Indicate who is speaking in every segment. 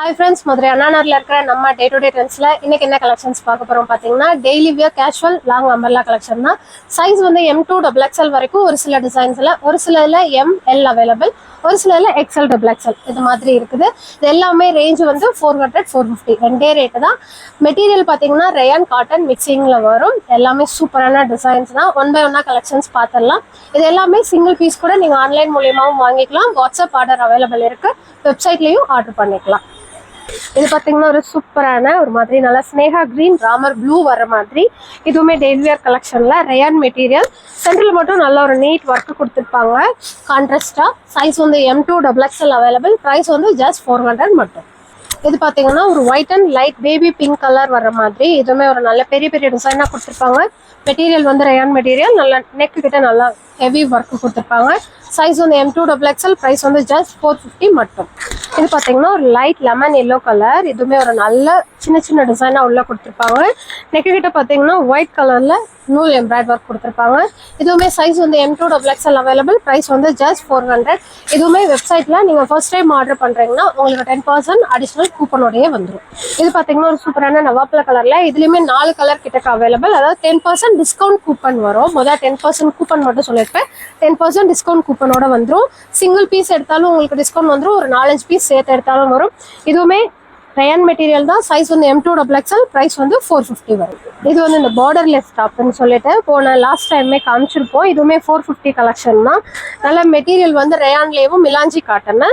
Speaker 1: Hi friends Madurai அண்ணாநகரில் இருக்கிற நம்ம day to day ட்ரெண்ட்ஸில் இன்னைக்கு என்ன கலெக்ஷன்ஸ் பார்க்க போகிறோம் பார்த்தீங்கன்னா daily wear casual long umbrella collection தான். சைஸ் வந்து எம் டூ டபுள் எக்ஸ்எல் வரைக்கும் ஒரு சில டிசைன்ஸில் ஒரு சிலதில் எம் எல் அவைலபிள் ஒரு சிலதில் எக்ஸ்எல் டபுள் எக்ஸ்எல் இது மாதிரி இருக்குது. இது எல்லாமே ரேஞ்ச் வந்து ஃபோர் ஹண்ட்ரட் ஃபோர் ஃபிஃப்டி ரெண்டே ரேட்டு தான். மெட்டீரியல் பார்த்தீங்கன்னா ரயான் காட்டன் மிக்சிங்கில் வரும். எல்லாமே சூப்பரான டிசைன்ஸ் தான். ஒன் பை ஒன்னாக கலெக்ஷன்ஸ் பார்த்துடலாம். இது எல்லாமே சிங்கிள் பீஸ் கூட நீங்கள் ஆன்லைன் மூலியமாகவும் வாங்கிக்கலாம். வாட்ஸ்அப் ஆர்டர் அவைலபிள் இருக்குது வெப்சைட்லேயும் ஆர்டர் பண்ணிக்கலாம். இது பார்த்தீங்கன்னா ஒரு சூப்பரான ஒரு மாதிரி நல்லா ஸ்னேகா கிரீன் ராமர் ப்ளூ வர மாதிரி. இதுவுமே டெய்லியர் கலெக்ஷனில் ரயான் மெட்டீரியல் சென்டரில் மட்டும் நல்ல ஒரு நீட் ஒர்க் கொடுத்துருப்பாங்க. கான்ட்ராஸ்டாக சைஸ் வந்து M to double XL available price வந்து ஜஸ்ட் ஃபோர் ஹண்ட்ரட் மட்டும். இது பார்த்தீங்கன்னா ஒரு white and light baby pink colour வர மாதிரி. இதுவுமே ஒரு நல்ல பெரிய பெரிய டிசைனாக கொடுத்துருப்பாங்க. மெட்டீரியல் வந்து ரயான் மெட்டீரியல் நல்லா நெக்கு கிட்ட நல்லா ஹெவி ஒர்க் கொடுத்துருப்பாங்க. சைஸ் வந்து M to double XL price வந்து ஜஸ்ட் ஃபோர் ஃபிஃப்டி மட்டும். இது பார்த்தீங்கன்னா ஒரு லைட் லெமன் எல்லோ கலர் இதுவுமே ஒரு நல்ல சின்ன சின்ன டிசைனாக உள்ளே கொடுத்துருப்பாங்க. நெக்கு கிட்ட பார்த்தீங்கன்னா ஒயிட் கலரில் நூல் எம்ப்ராய்ட் ஒர்க் கொடுத்துருப்பாங்க. இதுவுமே சைஸ் வந்து M to double XL available price வந்து ஜஸ்ட் ஃபோர் ஹண்ட்ரட் இதுவுமே வெப்சைட்டில் நீங்கள் ஃபர்ஸ்ட் டைம் ஆர்டர் பண்ணுறீங்கன்னா உங்களுக்கு டென் பர்சன்ட் அடிஷ்னல் கூப்பனோடயே வந்துடும் இது பார்த்தீங்கன்னா ஒரு சூப்பரான நவாப்பில் கலரில் இதுலேயுமே நாலு கலர் கிட்டக்க அவைலபிள் அதாவது டென் பர்சன்ட் டிஸ்கவுண்ட் கூப்பன் வரும். முதல் டென் பர்சன்ட் கூப்பன் மட்டும் சொல்லியிருப்பேன். டென் பர்சன்ட் டிஸ்கவுண்ட் கூப்பன் கூப்பனோட வந்துடும் சிங்கிள் பீஸ் எடுத்தாலும் உங்களுக்கு டிஸ்கவுண்ட் வந்துடும் ஒரு நாலஞ்சு பீஸ் சேர்த்து எடுத்தாலும் வரும். இதுவுமே ரயான் மெட்டீரியல் தான் சைஸ் வந்து M to double XL price வந்து ஃபோர் ஃபிஃப்டி வரும். இது வந்து இந்த பார்டர்லெஸ் டாப்னு சொல்லிட்டு போன லாஸ்ட் டைமே காமிச்சிருப்போம். இதுவுமே ஃபோர் ஃபிஃப்டி கலெக்ஷன் தான். நல்ல மெட்டீரியல் வந்து ரயான்லேயும் melange cotton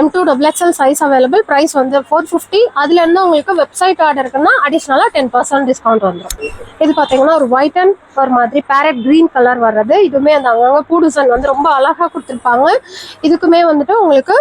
Speaker 1: M to double XL size available price வந்து ஃபோர் ஃபிஃப்டி அதுலேருந்து உங்களுக்கு வெப்சைட் ஆர்டர் இருக்குன்னா அடிஷ்னலாக டென் பர்சன்ட் டிஸ்கவுண்ட் வந்துடும் இது பார்த்தீங்கன்னா ஒரு ஒயிட் அண்ட் ஒரு மாதிரி பேரட் க்ரீன் கலர் வர்றது. இதுவுமே அந்த அங்கங்கே பூ டிசைன் வந்து ரொம்ப அழகாக கொடுத்துருப்பாங்க. இதுக்குமே வந்துட்டு உங்களுக்கு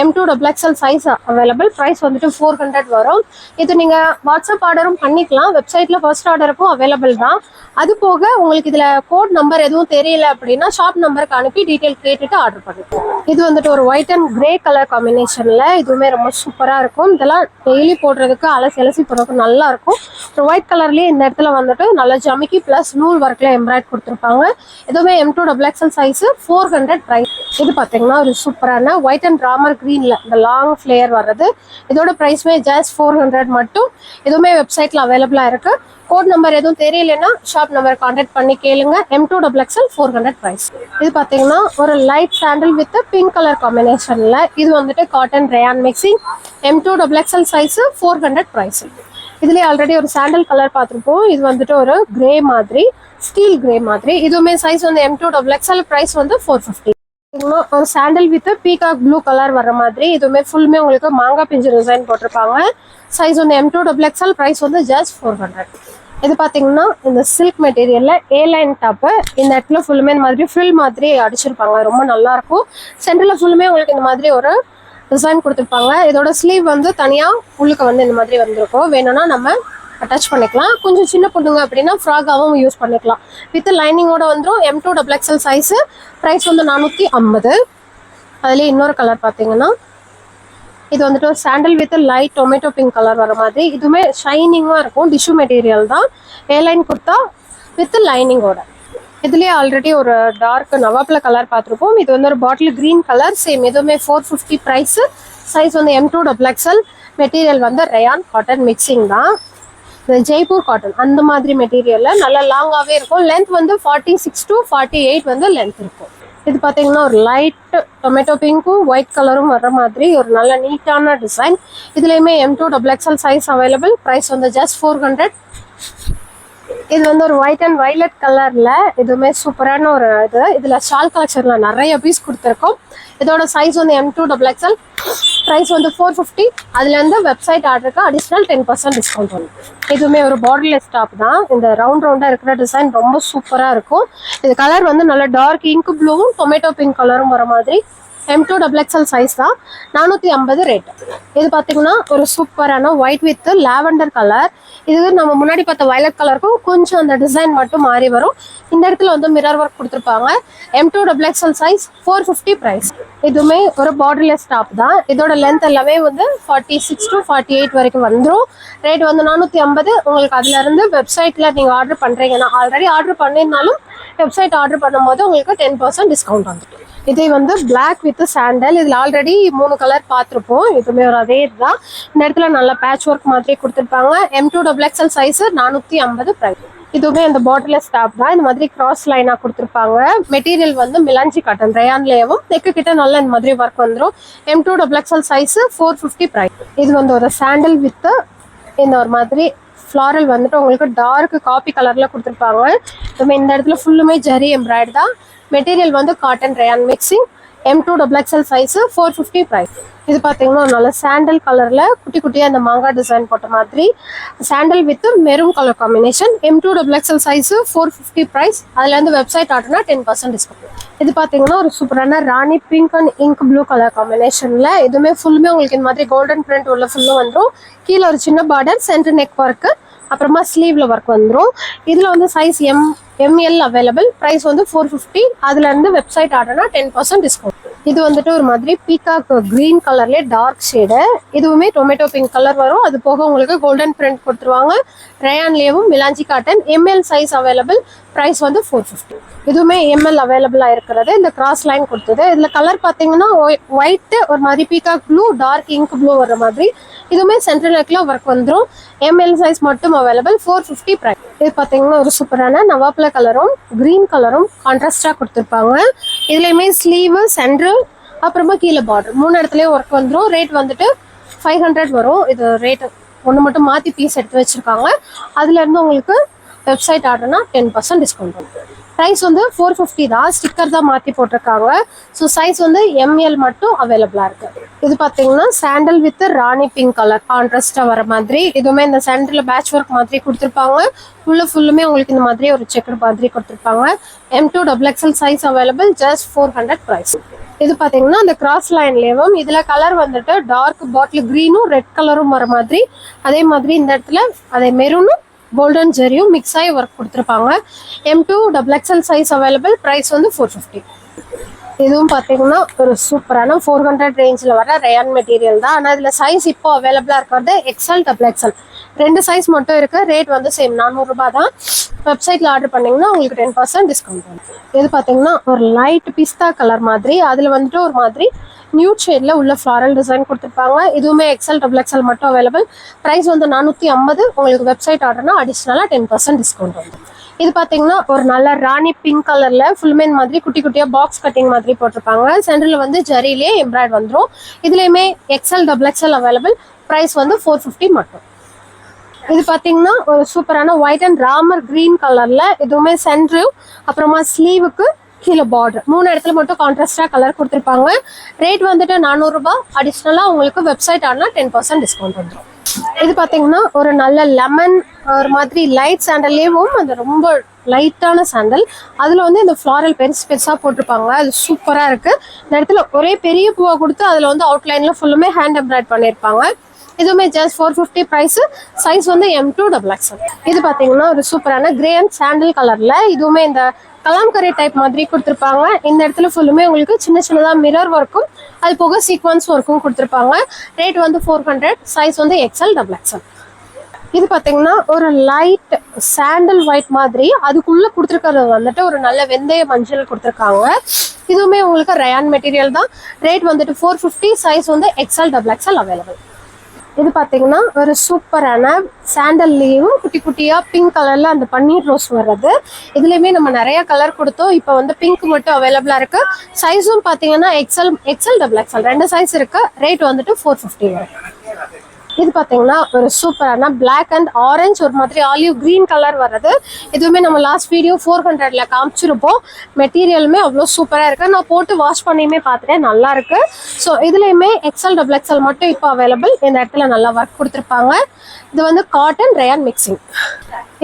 Speaker 1: M to double XL size available price வந்துட்டு ஃபோர் ஹண்ட்ரட் வரும். இது நீங்கள் வாட்ஸ்அப் ஆர்டரும் பண்ணிக்கலாம். வெப்சைட்டில் ஃபர்ஸ்ட் ஆர்டருக்கும் அவைலபிள் தான். அது போக உங்களுக்கு இதில் கோட் நம்பர் எதுவும் தெரியல அப்படின்னா ஷாப் நம்பருக்கு அனுப்பி டீட்டெயில் கேட்டுட்டு ஆர்டர் பண்ணிக்கலாம். இது வந்துட்டு ஒரு ஒயிட் அண்ட் கிரே கலர் காம்பினேஷனில் இதுவுமே ரொம்ப சூப்பராக இருக்கும். இதெல்லாம் டெய்லி போடுறதுக்கு அலசி அலசி போடுறதுக்கு நல்லா இருக்கும். ஒரு ஒயிட் கலர்லேயே இந்த இடத்துல வந்துட்டு நல்லா ஜமிக்கி ப்ளஸ் நூல் ஒர்க்கில் எம்ப்ராய்ட் கொடுத்துருப்பாங்க. இதுவுமே M to double XL size four hundred price இது பார்த்தீங்கன்னா ஒரு சூப்பரான ஒயிட் அண்ட் ராமர் க்ரீனில் இந்த லாங் ஃப்ளேயர் வர்றது. இதோட ப்ரைஸ்மே ஜஸ்ட் ஃபோர் ஹண்ட்ரட் மட்டும். இதுவுமே வெப்சைட்டில் அவைலபிளாக இருக்குது கோட் நம்பர் எதுவும் தெரியலன்னா ஷாப் நம்பர் காண்டாக்ட் பண்ணி கேளுங்க. M two double XL four hundred price இது பார்த்தீங்கன்னா ஒரு light sandal with pink colour காம்பினேஷனில் இது வந்துட்டு cotton rayon mixing M to double XL size four hundred price இதுலேயே ஆல்ரெடி ஒரு சாண்டல் கலர் பார்த்துருப்போம். இது வந்துட்டு ஒரு கிரே மாதிரி ஸ்டீல் கிரே மாதிரி. இதுவுமே சைஸ் வந்து M to double XL price வந்து four fifty sandal with peacock blue colour வர மாதிரி இதுவுமே ஃபுல்லுமே உங்களுக்கு மாங்காய் பிஞ்சு டிசைன் போட்டிருப்பாங்க. சைஸ் வந்து M to double XL price வந்து ஜஸ்ட் ஃபோர் ஹண்ட்ரட் இது பார்த்தீங்கன்னா இந்த சில்க் மெட்டீரியலில் ஏ லைன் டாப்பு இந்த இடத்துல ஃபுல்லுமே இந்த மாதிரி ஃபில் மாதிரி அடிச்சிருப்பாங்க. ரொம்ப நல்லாயிருக்கும் சென்டரில் ஃபுல்லுமே உங்களுக்கு இந்த மாதிரி ஒரு டிசைன் கொடுத்துருப்பாங்க. இதோட ஸ்லீவ் வந்து தனியாக உள்ளுக்கு வந்து இந்த மாதிரி வந்திருக்கும். வேணும்னா நம்ம அட்டாச் பண்ணிக்கலாம். கொஞ்சம் சின்ன பொண்ணுங்க அப்படின்னா ஃப்ராகாகவும் யூஸ் பண்ணிக்கலாம். வித் லைனிங்கோட வந்துடும் M to double XL size price வந்து நானூற்றி ஐம்பது. அதுலேயே இன்னொரு கலர் பார்த்தீங்கன்னா இது வந்துட்டு ஒரு sandal with light tomato pink colour வர மாதிரி. இதுவுமே ஷைனிங்காக இருக்கும். டிஷ்யூ மெட்டீரியல் தான். ஏர்லைன் குர்த்தா வித் லைனிங்கோட இதுலேயே ஆல்ரெடி ஒரு டார்க் நவாப்பில் கலர் பார்த்துருப்போம் இது வந்து ஒரு பாட்டில் க்ரீன் கலர் சேம் இதுவுமே ஃபோர் ஃபிஃப்டி ப்ரைஸு சைஸ் வந்து M two double XL material வந்து ரயான் காட்டன் மிக்சிங் தான். ஜெய்ப்பூர் காட்டன் அந்த மாதிரி மெட்டீரியலில் நல்லா லாங்காகவே இருக்கும். லென்த் வந்து forty six to forty eight வந்து லென்த் இருக்கும். இது பார்த்தீங்கன்னா ஒரு லைட் டொமேட்டோ பிங்க்கும் ஒயிட் கலரும் வர மாதிரி ஒரு நல்ல நீட்டான டிசைன் இதுலேயுமே M to double XL size available price வந்து ஜஸ்ட் ஃபோர் ஹண்ட்ரட் இது வந்து ஒரு ஒயிட் அண்ட் வைலட் கலர்ல இதுவுமே சூப்பரான ஒரு இது. இதுல ஷால் கலெக்ஷன்ல நிறைய பீஸ் கொடுத்துருக்கோம். இதோட சைஸ் வந்து M to double XL price வந்து ஃபோர் ஃபிஃப்டி அதுலேருந்து வெப்சைட் ஆர்டருக்கு அடிஷ்னல் டென் பர்சன்ட் டிஸ்கவுண்ட் வரும். இதுவுமே ஒரு பார்டர்லெஸ் டாப் தான். இந்த ரவுண்ட் ரவுண்டாக இருக்கிற டிசைன் ரொம்ப சூப்பராக இருக்கும். இது கலர் வந்து நல்ல டார்க் இங்க் ப்ளூவும் டொமேட்டோ பிங்க் கலரும் வர மாதிரி. M to double XL size தான். நானூற்றி ஐம்பது ரேட் இது பார்த்தீங்கன்னா ஒரு சூப்பரான ஒயிட் வித் லாவெண்டர் கலர் இது நம்ம முன்னாடி பார்த்த வயலட் கலருக்கும் கொஞ்சம் அந்த டிசைன் மட்டும் மாறி வரும். இந்த இடத்துல வந்து மிரர் ஒர்க் கொடுத்துருப்பாங்க. M to double XL size four fifty price இதுவுமே ஒரு பார்டர்லெஸ் டாப் தான். இதோட லென்த் எல்லாமே வந்து forty six to forty eight வரைக்கும் வந்துடும் ரேட் வந்து நானூற்றி ஐம்பது. உங்களுக்கு அதுலேருந்து வெப்சைட்டில் நீங்கள் ஆர்டர் பண்ணுறீங்கன்னா ஆல்ரெடி ஆர்டர் பண்ணியிருந்தாலும் வெப்சைட் ஆர்டர் பண்ணும்போது உங்களுக்கு டென் பர்சன்ட் டிஸ்கவுண்ட் வந்துடும் இதே வந்து பிளாக் வித் சாண்டல் இதில் ஆல்ரெடி மூணு கலர் பார்த்துருப்போம். இதுவுமே ஒரு அதே இதுதான். இந்த இடத்துல நல்ல பேட்ச் ஒர்க் மாதிரி கொடுத்துருப்பாங்க M to double XL size நானூற்றி ஐம்பது ப்ரைஸ் இதுவுமே அந்த பாட்டில் ஸ்டாப் தான். இந்த மாதிரி கிராஸ் லைனாக கொடுத்துருப்பாங்க. மெட்டீரியல் வந்து மிலாஞ்சி காட்டன் ரயான்லேயும் நெக்கு கிட்ட நல்ல இந்த மாதிரி ஒர்க் வந்துடும் M to double XL size four fifty price இது வந்து ஒரு சாண்டல் வித் இந்த ஒரு மாதிரி ஃப்ளாரல் வந்துட்டு உங்களுக்கு டார்க் காப்பி கலரில் கொடுத்துருப்பாங்க. நம்ம இந்த இடத்துல ஃபுல்லுமே ஜரி எம்ப்ராய்டு தான். மெட்டீரியல் வந்து cotton rayon mixing M to double XL size four fifty price இது பார்த்தீங்கன்னா நல்ல சாண்டல் கலரில் குட்டி குட்டியாக அந்த மாங்காய் டிசைன் போட்ட மாதிரி. Sandal with maroon colour combination M to double XL size four fifty price அதில் வெப்சைட் ஆர்டர்னா டென் பர்சன்ட் டிஸ்கவுண்ட் இது பார்த்தீங்கன்னா ஒரு சூப்பரான rani pink and ink blue colour காம்பினேஷனில் இதுவுமே ஃபுல்லுமே உங்களுக்கு இந்த மாதிரி கோல்டன் பிரிண்ட் உள்ள ஃபுல்லும் வந்துடும் கீழே ஒரு சின்ன பார்டர் சென்டர் நெக் ஒர்க்கு அப்புறமா ஸ்லீவ்ல ஒர்க் வந்துடும் இதில் வந்து size M ML available price வந்து ஃபோர் ஃபிஃப்டி அதுலேருந்து வெப்சைட் ஆர்டர்னா டென் பர்சன்ட் டிஸ்கவுண்ட் இது வந்துட்டு ஒரு மாதிரி பீகாக் க்ரீன் கலர்லேயே டார்க் ஷேடு இதுவுமே டொமேட்டோ பிங்க் கலர் வரும். அது போக உங்களுக்கு கோல்டன் பிரிண்ட் கொடுத்துருவாங்க. ரேயான்லேயும் melange cotton ML size available price வந்து ஃபோர் ஃபிஃப்டி இதுவுமே எம்எல் அவைலபிளாக இருக்கிறது. இந்த கிராஸ் லைன் கொடுத்தது. இதில் கலர் பார்த்தீங்கன்னா ஒயிட்டு ஒரு மாதிரி peacock blue dark ink blue வர மாதிரி. இதுவுமே சென்ட்ரல் நெக்கில் ஒர்க் வந்துடும் எம்எல் சைஸ் மட்டும் அவைலபிள் ஃபோர் ஃபிஃப்டி ப்ரைஸ் இது பார்த்தீங்கன்னா ஒரு சூப்பரான நவாப்ல கலரும் க்ரீன் கலரும் கான்ட்ராஸ்டாக கொடுத்துருப்பாங்க. இதுலேயுமே ஸ்லீவு சென்ட்ரு அப்புறமா கீழே பார்டர் மூணு இடத்துலையும் ஒர்க் வந்துடும் ரேட் வந்துட்டு ஃபைவ் ஹண்ட்ரட் வரும். இது ரேட்டு ஒன்று மட்டும் மாற்றி பீஸ் எடுத்து வச்சுருக்காங்க. அதுலேருந்து உங்களுக்கு வெப்சைட் ஆர்டர்னா டென் பர்சன்ட் டிஸ்கவுண்ட் வரும் ப்ரைஸ் வந்து ஃபோர் ஃபிஃப்டி தான். ஸ்டிக்கர் தான் மாற்றி போட்டிருக்காங்க. ஸோ சைஸ் வந்து எம்எல் மட்டும் அவைலபிளாக இருக்கு. இது பார்த்தீங்கன்னா sandal with rani pink colour கான்ட்ராஸ்டாக வர மாதிரி. இதுவுமே இந்த சாண்டலில் பேட்ச் ஒர்க் மாதிரி கொடுத்துருப்பாங்க. ஃபுல்லு ஃபுல்லுமே உங்களுக்கு இந்த மாதிரி ஒரு செக்கர் மாதிரி கொடுத்துருப்பாங்க. M to double XL size available just four hundred price இது பார்த்தீங்கன்னா அந்த கிராஸ் லைன்லேயும் இதில் கலர் வந்துட்டு டார்க் பாட்டில் க்ரீனும் ரெட் கலரும் வர மாதிரி. அதே மாதிரி இந்த இடத்துல அதே மெரூனும் கோல்டன் ஜெரியும் மிக்ஸ் ஆகி ஒர்க் கொடுத்துருப்பாங்க M to double XL size available price வந்து ஃபோர் ஃபிஃப்டி இதுவும் பார்த்தீங்கன்னா ஒரு சூப்பரான ஃபோர் ஹண்ட்ரட் ரேஞ்சில் வர ரயான் மெட்டீரியல் தான். ஆனால் இதில் சைஸ் இப்போ அவைலபிளாக இருக்கிறது எக்ஸ்எல் டபுள் எக்ஸ்எல் ரெண்டு சைஸ் மட்டும் இருக்கு. ரேட் வந்து சேம் நானூறுரூபா தான். வெப்சைட்டில் ஆர்டர் பண்ணிங்கன்னா உங்களுக்கு டென் பர்சன்ட் டிஸ்கவுண்ட் வரும். இது பார்த்தீங்கன்னா ஒரு லைட் பிஸ்தா கலர் மாதிரி அதில் வந்துட்டு ஒரு மாதிரி நியூட் ஷேடில் உள்ள ஃப்ளாரல் டிசைன் கொடுத்துருப்பாங்க. இதுவுமே எக்ஸ்எல் டபுள் எக்ஸல் மட்டும் அவைலபிள் ப்ரைஸ் வந்து நானூற்றி ஐம்பது. உங்களுக்கு வெப்சைட் ஆர்டர்னா அடிஷ்னலாக டென் பர்சன்ட் டிஸ்கவுண்ட் வரும். இது பார்த்தீங்கன்னா ஒரு நல்ல ராணி பிங்க் கலரில் ஃபுல்மேன் மாதிரி குட்டி குட்டியாக பாக்ஸ் கட்டிங் மாதிரி போட்டிருப்பாங்க. சென்டரில் வந்து ஜரியிலே எம்ப்ராய்ட் வந்துடும் இதுலேயுமே XL double XL available price வந்து ஃபோர் ஃபிஃப்டி மட்டும். இது பார்த்தீங்கன்னா ஒரு சூப்பரான ஒயிட் அண்ட் ராமர் கிரீன் கலரில் இதுவுமே சென்ட்ரு அப்புறமா ஸ்லீவுக்கு கீழே பார்டர் மூணு இடத்துல மட்டும் கான்ட்ராஸ்டாக கலர் கொடுத்துருப்பாங்க. ரேட் வந்துட்டு நானூறுரூபா அடிஷ்னலாக உங்களுக்கு வெப்சைட் ஆனால் டென் பர்சன்ட் டிஸ்கவுண்ட் வந்துடும் இது பார்த்தீங்கன்னா ஒரு நல்ல லெமன் ஒரு மாதிரி லைட் சாண்டல்லேயும் அந்த ரொம்ப லைட்டான சாண்டல் அதில் வந்து இந்த ஃப்ளாரல் பெருசு பெருசாக போட்டிருப்பாங்க. அது சூப்பராக இருக்குது இந்த இடத்துல ஒரே பெரிய பூவை கொடுத்து அதில் வந்து அவுட்லைனில் ஃபுல்லுமே ஹேண்ட் எம்ப்ராய்ட் பண்ணியிருப்பாங்க இதுவுமே just four fifty price size வந்து எம் டூ டபுள் எக்ஸ் இது பார்த்தீங்கன்னா ஒரு சூப்பரான கிரே அண்ட் சாண்டில் கலரில் இதுவுமே இந்த கலாம்கரி டைப் மாதிரி கொடுத்துருப்பாங்க. இந்த இடத்துல ஃபுல்லுமே உங்களுக்கு சின்ன சின்னதாக மிரர் ஒர்க்கும் அது போக சீக்வன்ஸ் ஒர்க்கும் கொடுத்துருப்பாங்க. ரேட் வந்து ஃபோர் ஹண்ட்ரட் சைஸ் வந்து எக்ஸ்எல் டபுள் எக்ஸ்எல் இது பார்த்தீங்கன்னா ஒரு லைட் சாண்டல் ஒயிட் மாதிரி அதுக்குள்ளே கொடுத்துருக்கிறது வந்துட்டு ஒரு நல்ல வெந்தய மஞ்சள் கொடுத்துருக்காங்க. இதுவுமே உங்களுக்கு ரயான் மெட்டீரியல் தான். ரேட் வந்துட்டு ஃபோர் ஃபிஃப்டி சைஸ் வந்து எக்ஸ்எல் டபுள் எக்ஸ்எல் அவைலபிள் இது பார்த்தீங்கன்னா ஒரு சூப்பரான சாண்டல்லையும் குட்டி குட்டியாக பிங்க் கலரில் அந்த பன்னீர் ரோஸ் வர்றது. இதுலேயுமே நம்ம நிறைய கலர் கொடுத்தோம். இப்போ வந்து பிங்க் மட்டும் அவைலபிளாக இருக்கு. சைஸும் பார்த்தீங்கன்னா எக்ஸல் எக்ஸல் டபுள் எக்ஸல் ரெண்டு சைஸ் இருக்கு. ரேட் வந்துட்டு ஃபோர் ஃபிஃப்டி வரும் இது பார்த்தீங்கன்னா ஒரு சூப்பரான பிளாக் அண்ட் ஆரஞ்சு ஒரு மாதிரி ஆலிவ் க்ரீன் கலர் வர்றது. இதுவுமே நம்ம லாஸ்ட் வீடியோ ஃபோர் ஹண்ட்ரட்ல காமிச்சிருப்போம். மெட்டீரியலுமே அவ்வளோ சூப்பராக இருக்கு. நான் போட்டு வாஷ் பண்ணியுமே பார்த்துட்டேன் நல்லா இருக்கு. ஸோ இதுலையுமே எக்ஸல் டபுள் எக்ஸல் மட்டும் இப்போ அவைலபிள் இந்த இடத்துல நல்லா ஒர்க் கொடுத்துருப்பாங்க. இது வந்து காட்டன் ரயான் மிக்சிங்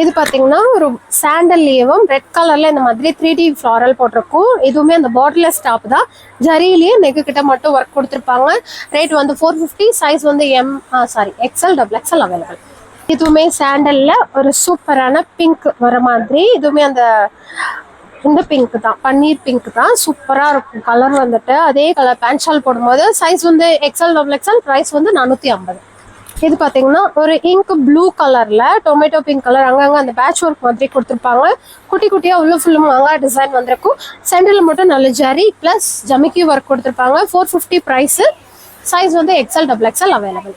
Speaker 1: இது பார்த்தீங்கன்னா ஒரு சாண்டல்லையும் ரெட் கலர்ல இந்த மாதிரி த்ரீ டி ஃப்ளாரல் போட்டிருக்கும். இதுவுமே அந்த பாட்டில் ஸ்டாப் தான். ஜரியிலேயே நெக்கு கிட்ட மட்டும் ஒர்க் கொடுத்துருப்பாங்க. ரேட் வந்து ஃபோர் ஃபிஃப்டி சைஸ் வந்து M sorry XL double XL available இதுவுமே சாண்டல்ல ஒரு சூப்பரான பிங்க் வர மாதிரி இதுவுமே அந்த இந்த பிங்க் தான் பன்னீர் பிங்க் தான். சூப்பராக இருக்கும். கலர் வந்துட்டு அதே கலர் பேண்ட் ஷால் போடும்போது சைஸ் வந்து எக்ஸல் டபுள் எக்ஸல் ப்ரைஸ் வந்து நானூற்றி ஐம்பது. இது பாத்தீங்கன்னா ஒரு இங்க் ப்ளூ கலர்ல டொமேட்டோ பிங்க் கலர் அங்கங்கே அந்த பேட்ச் ஒர்க் மாதிரி கொடுத்துருப்பாங்க. குட்டி குட்டியா உள்ள ஃபுல்லும் மாங்கா டிசைன் வந்திருக்கும். சென்டரில் மட்டும் நல்ல ஜரி ப்ளஸ் ஜமிக்கி ஒர்க் கொடுத்துருப்பாங்க. ஃபோர் ஃபிஃப்டி ப்ரைஸு சைஸ் வந்து எக்ஸல் டபுள் எக்ஸல் அவைலபிள்